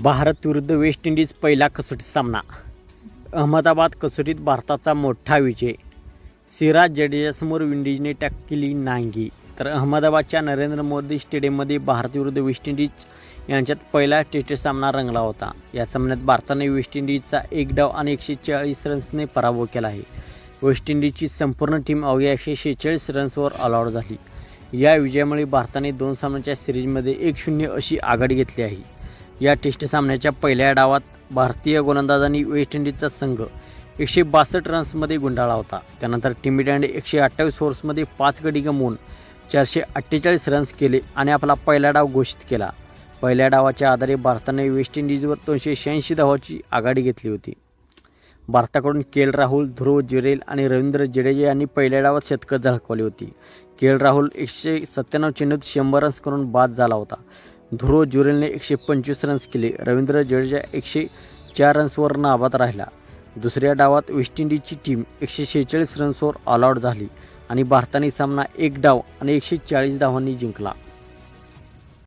भारत विरुद्ध West Indies पहिला कसोटी सामना. अहमदाबाद कसोटीत भारताचा मोठा विजय. सिराज जडेजासमोर विंडीजने टाकली नांगी. तर अहमदाबादच्या नरेंद्र मोदी स्टेडियममध्ये भारत विरुद्ध वेस्ट इंडिज यांच्यात पहिला टेस्ट सामना रंगला होता. या सामन्यात भारताने वेस्ट इंडिजचा एक डाव आणि एकशे चाळीस रन्सने पराभव केला आहे. वेस्ट इंडिजची संपूर्ण टीम अवघ्या एकशे शेहेचाळीस रन्सवर ऑलआउट झाली. या विजयामुळे भारताने दोन सामन्याच्या सिरीजमध्ये एक शून्य अशी आघाडी घेतली आहे. या टेस्ट सामन्याच्या पहिल्या डावात भारतीय गोलंदाजांनी वेस्ट इंडिजचा संघ एकशे बासष्ट रन्समध्ये गुंडाळा होता. त्यानंतर टीम इंडियाने एकशे अठ्ठावीस ओव्हर्समध्ये पाच गडी गमवून चारशे अठ्ठेचाळीस रन्स केले आणि आपला पहिला डाव घोषित केला. पहिल्या डावाच्या आधारे भारताने वेस्ट इंडिजवर दोनशे शहाऐंशी धावाची आघाडी घेतली होती. भारताकडून के एल राहुल ध्रुव जुरेल आणि रवींद्र जडेजा यांनी पहिल्या डावात शतकं झळकवली होती. के एल राहुल एकशे सत्त्याण्णव चेंडूत शंभर रन्स करून बाद झाला होता. ध्रुव जुरेलने एकशे पंचवीस रन्स केले. रवींद्र जडेजा एकशे चार रन्सवर नाबाद राहिला. दुसऱ्या डावात वेस्ट इंडिजची टीम एकशे शेहेचाळीस रन्सवर ऑलआउट झाली आणि भारताने सामना एक डाव आणि एकशे चाळीस धावांनी जिंकला.